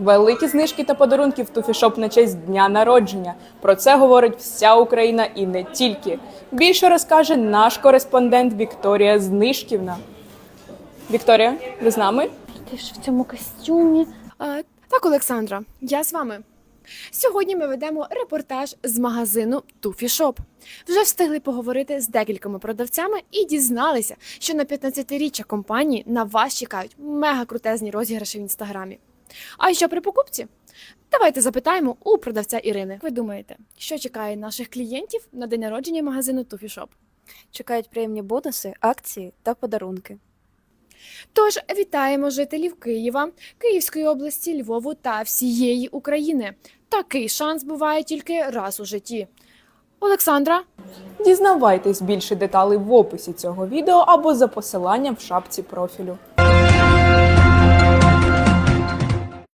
Великі знижки та подарунки в Туфішоп на честь дня народження. Про це говорить вся Україна і не тільки. Більше розкаже наш кореспондент Вікторія Знишківна. Вікторія, ви з нами? Ти ж в цьому костюмі. А, так, Олександра, я з вами. Сьогодні ми ведемо репортаж з магазину Туфі Шоп. Вже встигли поговорити з декількома продавцями і дізналися, що на 15-річчя компанії на вас чекають мега крутезні розіграші в інстаграмі. А що при покупці? Давайте запитаємо у продавця Ірини. Ви думаєте, що чекає наших клієнтів на день народження магазину Туфі Шоп? Чекають приємні бонуси, акції та подарунки. Тож вітаємо жителів Києва, Київської області, Львову та всієї України. Такий шанс буває тільки раз у житті. Олександра, Дізнавайтесь більше деталей в описі цього відео або за посиланням в шапці профілю.